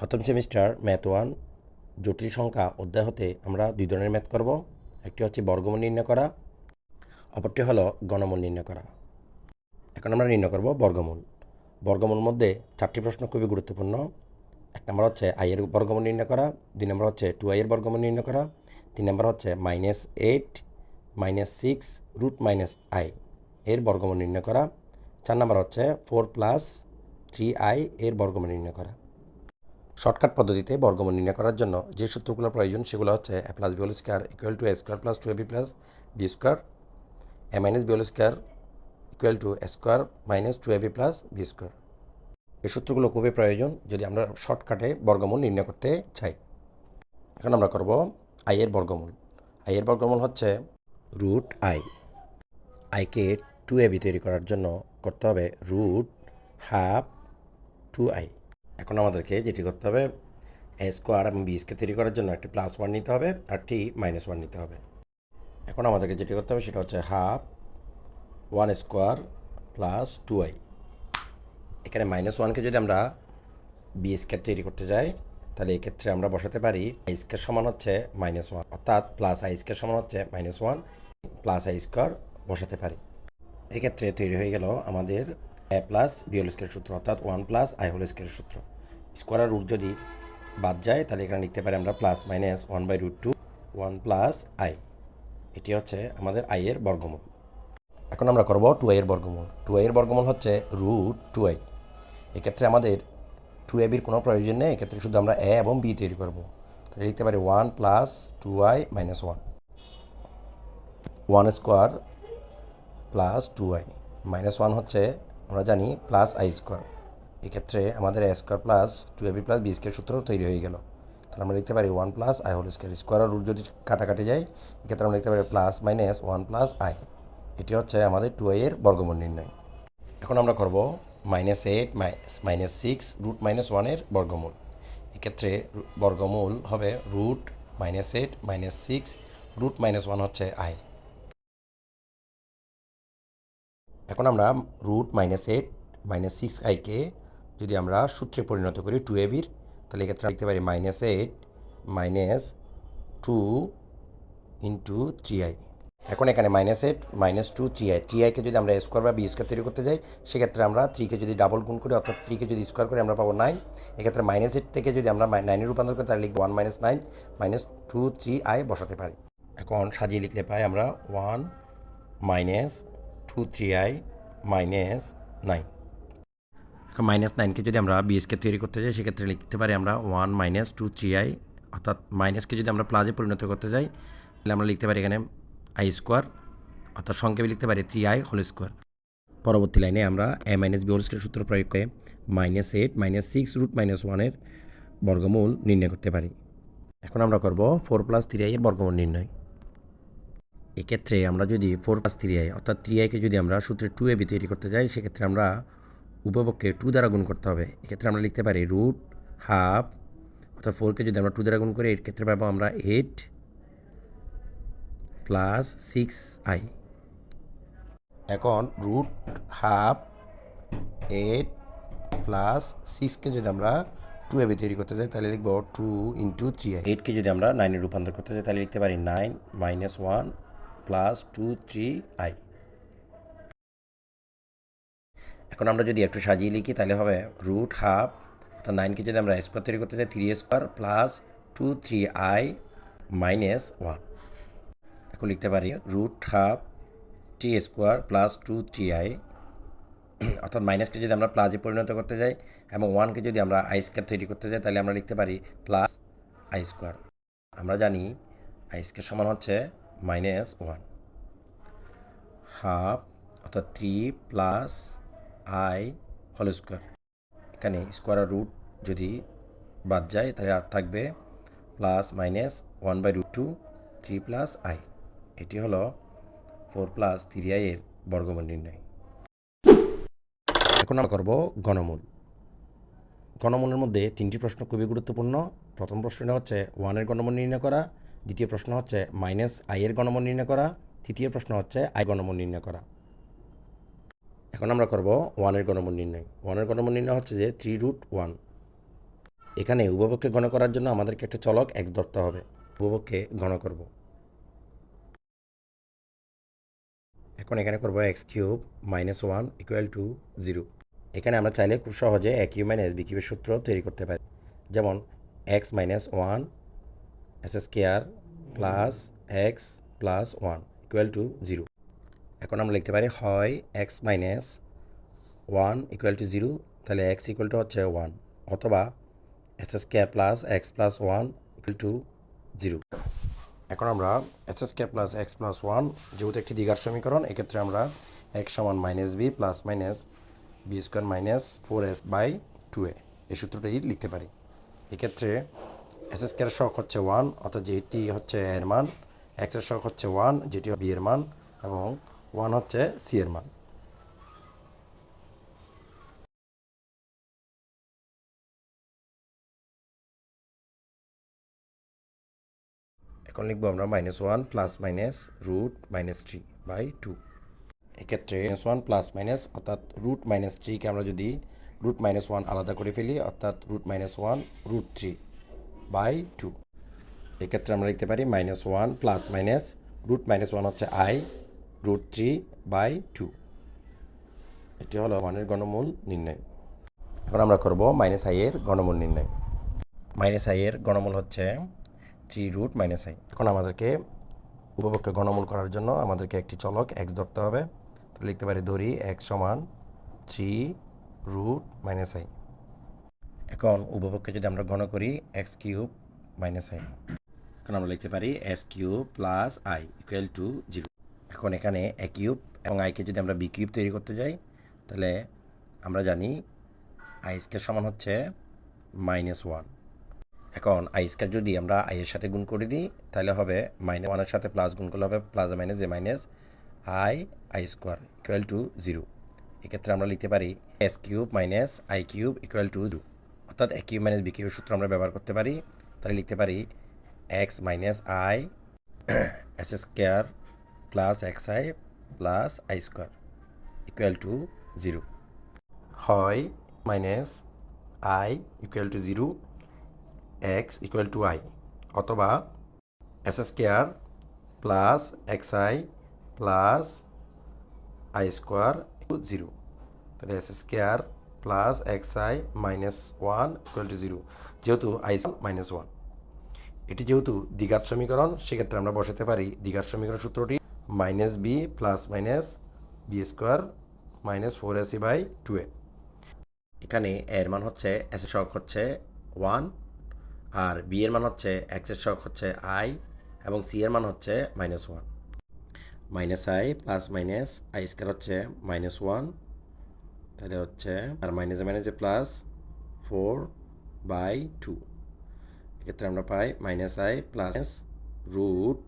প্রথম semester math one জটিল সংখ্যা অধ্যায় হতে আমরা দুই ধরনের ম্যাথ করব। একটি হচ্ছে বর্গমূল নির্ণয় করা, অপরটি হলো গণমূল নির্ণয় করা। এখন আমরা নির্ণয় করব বর্গমূল। বর্গমূল মধ্যে চারটি প্রশ্ন খুবই গুরুত্বপূর্ণ। এক নম্বর হচ্ছে আইয়ের বর্গমূল নির্ণয় করা, দুই নম্বর হচ্ছে টু আইয়ের বর্গমূল নির্ণয় করা, তিন নম্বর হচ্ছে minus eight minus six root minus I এর বর্গমূল নির্ণয় করা, চার নম্বর হচ্ছে ফোর প্লাস থ্রি আই এর বর্গমূল নির্ণয় করা। শর্টকাট পদ্ধতিতে বর্গমূল নির্ণয় করার জন্য যে সূত্রগুলো প্রয়োজন সেগুলো হচ্ছে a plus b whole square equal to a square plus two a b plus b square a minus b whole square equal to a square minus two a b plus b square এই সূত্রগুলো খুবই প্রয়োজন যদি আমরা শর্টকাটে বর্গমূল নির্ণয় করতে চাই। এখন আমরা করব আইয়ের বর্গমূল। আইয়ের বর্গমূল হচ্ছে রুট আই আইকে টু এ বি তৈরি করার জন্য করতে হবে রুট হাফ টু আই এখন আমাদেরকে যেটি করতে হবে এ স্কোয়ার এবং বি স্কে তৈরি করার জন্য একটি প্লাস ওয়ান নিতে হবে আর টি মাইনাস ওয়ান নিতে হবে। এখন আমাদেরকে যেটি করতে হবে সেটা হচ্ছে half one square plus two i এখানে মাইনাস ওয়ানকে যদি আমরা বি স্কোয়ার তৈরি করতে যাই, তাহলে এক্ষেত্রে আমরা বসাতে পারি আই স্কোয়ার সমান হচ্ছে মাইনাস ওয়ান অর্থাৎ প্লাস আই স্কোয়ার সমান হচ্ছে minus one plus i square বসাতে পারি। এক্ষেত্রে তৈরি হয়ে গেল আমাদের a plus b whole square সূত্র অর্থাৎ one plus i whole square সূত্র। স্কোয়ার রুট যদি বাদ যায়, তাহলে এখানে লিখতে পারি আমরা plus minus one by root two one plus i এটি হচ্ছে আমাদের আই এর বর্গমূল। এখন আমরা করব টু আই এর বর্গমূল। টু আই এর বর্গমূল হচ্ছে রুট টু আই এক্ষেত্রে আমাদের টু এ বির কোনো প্রয়োজন নেই, এক্ষেত্রে শুধু আমরা এ এবং বি তৈরি করব। তাহলে লিখতে পারি one plus two i minus one one square plus two i minus one হচ্ছে আমরা জানি প্লাস আই স্কোয়ার এক্ষেত্রে আমাদের a square plus two a b plus b square সূত্র তৈরি হয়ে গেল। তাহলে আমরা লিখতে পারি one plus i whole square square root যদি কাটাকাটি যায়, এক্ষেত্রে আমরা লিখতে পারি plus minus one plus i এটি হচ্ছে আমাদের টু আই এর বর্গমূল নির্ণয়। এখন আমরা করব minus eight minus six root minus ওয়ানের বর্গমূল। এক্ষেত্রে বর্গমূল হবে root minus eight minus six root minus one হচ্ছে আই এখন আমরা root minus eight minus six আইকে যদি আমরা সূত্রে পরিণত করি টু এ বির তাহলে এক্ষেত্রে লিখতে পারি minus eight minus two into three i এখন এখানে minus eight minus two three i three আইকে যদি আমরা স্কোয়ার বা বি স্কোয়ার তৈরি করতে যাই, সেক্ষেত্রে আমরা থ্রিকে যদি ডাবল গুণ করি, অর্থাৎ থ্রিকে যদি স্কোয়ার করি, আমরা পাবো নাইন এক্ষেত্রে মাইনাস এইট থেকে যদি আমরা নাইনে রূপান্তর করি, তাহলে লিখব one minus nine minus two three i বসাতে পারি। এখন সাজিয়ে লিখলে পাই আমরা one minus two three i minus nine এখন মাইনাস নাইনকে যদি আমরা বিএসকে তৈরি করতে যাই, সেক্ষেত্রে লিখতে পারি আমরা one minus two three i অর্থাৎ মাইনাসকে যদি আমরা প্লাজে পরিণত করতে যাই, তাহলে আমরা লিখতে পারি এখানে আই স্কোয়ার অর্থাৎ সংক্ষেপে লিখতে পারি থ্রি আই হোল স্কোয়ার পরবর্তী লাইনে আমরা a minus b whole square সূত্র প্রয়োগ করে minus eight minus six root minus ওয়ানের বর্গমূল নির্ণয় করতে পারি। এখন আমরা করব ফোর প্লাস থ্রি আই এর বর্গমূল নির্ণয়। এক্ষেত্রে আমরা যদি ফোর প্লাস থ্রি আই অর্থাৎ থ্রি আইকে যদি আমরা সূত্রে টু এ বি তৈরি করতে যাই, সেক্ষেত্রে আমরা উপপক্ষে টু দ্বারা গুণ করতে হবে। এক্ষেত্রে আমরা লিখতে পারি রুট হাফ অর্থাৎ ফোরকে যদি আমরা টু দ্বারা গুণ করি, এর ক্ষেত্রে পাবো আমরা এইট প্লাস সিক্স আই এখন রুট হাফ এইট প্লাস সিক্সকে যদি আমরা টু এ বি তৈরি করতে চাই তাহলে লিখব টু ইন্টু থ্রি আই এইটকে যদি আমরা নাইনে রূপান্তর করতে চাই তাহলে লিখতে পারি nine minus one plus two three i. এখন আমরা যদি একটু সাজিয়ে লিখি, তাহলে হবে রুট হাফ অর্থাৎ নাইনকে যদি আমরা স্কোয়ার তৈরি করতে চাই three square plus two three i minus one এখন লিখতে পারি root half T square plus two three i অর্থাৎ মাইনাসকে যদি আমরা প্লাসে পরিণত করতে যাই এবং ওয়ানকে যদি আমরা আই স্কোয়ার তৈরি করতে যাই তাহলে আমরা লিখতে পারি প্লাস আই স্কোয়ার আমরা জানি আই স্কোয়ার সমান হচ্ছে মাইনাস ওয়ান হাফ অর্থাৎ three plus i whole square এখানে স্কোয়ার রুট যদি বাদ যায়, তাহলে আর থাকবে plus minus one by root two three plus i এটি হলো ফোর প্লাস থ্রি আই এর বর্গমূল নির্ণয়। এখন আমরা করব গণমূল গণমূলের মধ্যে তিনটি প্রশ্ন খুবই গুরুত্বপূর্ণ। প্রথম প্রশ্নটা হচ্ছে ওয়ানের গণমূল নির্ণয় করা দ্বিতীয় প্রশ্ন হচ্ছে মাইনাস আই এর গণমূল নির্ণয় করা। তৃতীয় প্রশ্ন হচ্ছে আই গণমূল নির্ণয় করা। এখন আমরা করব ওয়ানের গণমূল নির্ণয়। ওয়ানের গণমূল নির্ণয় হচ্ছে যে থ্রি রুট ওয়ান এখানে উপভোগকে গণ করার জন্য আমাদেরকে একটা চলক এক্স ধরতে হবে। উপভোগকে গণ করব। এখন এখানে করব x cube minus one equal to zero এখানে আমরা চাইলে খুব সহজে এ কিউ মাইনাস বি কিউবের সূত্র তৈরি করতে পারি। যেমন x minus one x square plus x plus one equal to zero এখন আমরা লিখতে পারি হয় x minus one equal to zero তাহলে এক্স ইকুয়াল টু হচ্ছে ওয়ান অথবা x square plus x plus one equal to zero এখন আমরা x square plus x plus one যেহেতু একটি দ্বিঘাত সমীকরণ, এক্ষেত্রে আমরা এক্স সমান minus b plus minus b square minus four ac by two এ এই সূত্রটি লিখতে পারি। এক্ষেত্রে এস স্কোয়ার শখ হচ্ছে ওয়ান অর্থাৎ যেটি হচ্ছে এর মান এক্সের শখ হচ্ছে ওয়ান যেটি বি এর মান, এবং ওয়ান হচ্ছে সি এর মান। এখন লিখব আমরা minus one plus minus root minus three by two এক্ষেত্রে মাইনাস ওয়ান প্লাস মাইনাস অর্থাৎ রুট মাইনাস থ্রিকে আমরা যদি রুট মাইনাস ওয়ান আলাদা করে ফেলি, অর্থাৎ root minus one root three by two. এক্ষেত্রে আমরা লিখতে পারি minus one plus minus root minus one হচ্ছে i root three by two এটি হলো ওয়ানের গণমূল নির্ণয়। এখন আমরা করব মাইনাস আই এর গণমূল নির্ণয়। মাইনাস আই এর গণমূল হচ্ছে থ্রি রুট মাইনাস আই এখন আমাদেরকে উপভোগকে গণমূল করার জন্য আমাদেরকে একটি চলক এক্স ধরতে হবে। লিখতে পারি ধরি এক্স সমান থ্রি রুট মাইনাস আই এখন উপভোগকে যদি আমরা গণ করি এক্স কিউব মাইনাস আই এখন আমরা লিখতে পারি x cube plus i equal to zero এখন এখানে এ কিউব এবং আইকে যদি আমরা বি কিউব তৈরি করতে যাই, তাহলে আমরা জানি আই স্কোয়ার সমান হচ্ছে মাইনাস ওয়ান এখন আই স্কোয়ার যদি আমরা আই এর সাথে গুণ করে দিই, তাহলে হবে মাইনাস ওয়ানের সাথে প্লাস গুণ করলে হবে plus minus a minus i i square equal to zero এক্ষেত্রে আমরা লিখতে পারি x cube minus i cube equal to zero অর্থাৎ এ কিউব মাইনাস বি কিউবের সূত্র আমরা ব্যবহার করতে পারি। তাহলে লিখতে পারি x minus i x square plus x i plus i square equal to zero হয় minus i equal to zero x equal to i অথবা x square plus x i plus i square zero তাহলে x square plus x i minus one equal to zero যেহেতু i minus one এটি যেহেতু দ্বিঘাত সমীকরণ, সেক্ষেত্রে আমরা বসাতে পারি দ্বিঘাত সমীকরণ সূত্রটি minus b plus minus b square minus four ac by two a এখানে এর মান হচ্ছে এস সহগ হচ্ছে ওয়ান আর বি এর মান হচ্ছে এক্সের সহগ হচ্ছে আই এবং সি এর মান হচ্ছে minus one minus i plus minus i square হচ্ছে মাইনাস ওয়ান তাহলে হচ্ছে আর মাইনাসে মাইনাসে প্লাস ফোর বাই টু এক্ষেত্রে আমরা পাই minus i plus root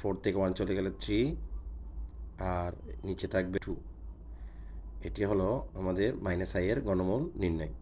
four থেকে ওয়ান চলে গেলে থ্রি আর নিচে থাকবে টু এটি হলো আমাদের মাইনাস আইয়ের গণমূল নির্ণয়।